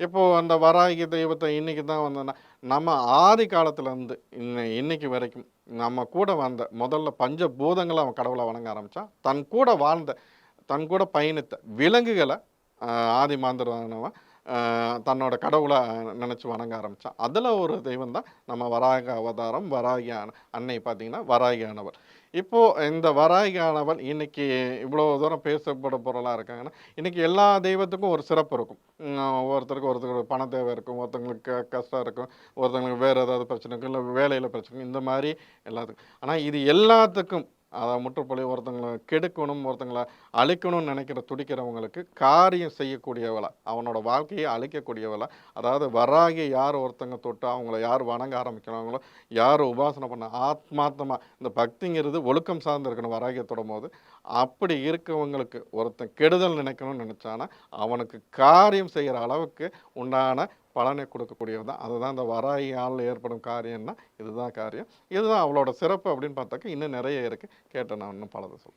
இப்போது அந்த வராகி தெய்வத்தை இன்றைக்கி தான் வந்தோன்னா நம்ம ஆதி காலத்துலேருந்து இன்ன இன்னைக்கு வரைக்கும் நம்ம கூட வந்த முதல்ல பஞ்ச பூதங்களை அவன் கடவுளை வணங்க ஆரம்பித்தான் தன் கூட வாழ்ந்த தன் கூட பயணித்த விலங்குகளை ஆதி மாந்திரவன் தன்னோட கடவுளை நினச்சி வணங்க ஆரம்பித்தான் அதில் ஒரு தெய்வம் தான் நம்ம வராக அவதாரம் வராகி அன்னை பார்த்தீங்கன்னா வராகியானவர். இப்போது இந்த வராகி இன்றைக்கி இவ்வளோ தூரம் பேசப்பட பொருளாக இருக்காங்கன்னா இன்றைக்கி எல்லா தெய்வத்துக்கும் ஒரு சிறப்பு இருக்கும். ஒவ்வொருத்தருக்கும் ஒருத்தருக்கு ஒருத்தருக்கு பண தேவை இருக்கும் ஒருத்தங்களுக்கு க- கஷ்டம் இருக்கும் ஒருத்தங்களுக்கு வேறு ஏதாவது பிரச்சனை இருக்கும் இல்லை வேலையில் பிரச்சனை இந்த மாதிரி எல்லாத்துக்கும். ஆனால் இது எல்லாத்துக்கும் அதை முற்றுப்புள்ளி ஒருத்தங்களை கெடுக்கணும் ஒருத்தங்களை அழிக்கணும்னு நினைக்கிற துடிக்கிறவங்களுக்கு காரியம் செய்யக்கூடியவளை அவனோட வாழ்க்கையை அழிக்கக்கூடியவளை அதாவது வராகி யார் ஒருத்தங்க தொட்டு அவங்கள யார் வணங்க ஆரம்பிக்கிறாங்களோ யார் உபாசனை பண்ண ஆத்மார்த்தமாக இந்த பக்திங்கிறது ஒழுக்கம் சார்ந்து இருக்கணும் வராகியை தொடும் போது அப்படி இருக்கவங்களுக்கு ஒருத்தன் கெடுதல் நினைக்கணும்னு நினச்சானா அவனுக்கு காரியம் செய்கிற அளவுக்கு உண்டான பலனை கொடுக்கக்கூடியது தான். அதுதான் இந்த வராயால் ஏற்படும் காரியம்னா இதுதான் காரியம். இதுதான் அவளோட சிறப்பு அப்படின்னு பார்த்தாக்க இன்னும் நிறைய இருக்குது கேட்டேன் நான் இன்னும் பலதை சொல்றேன்.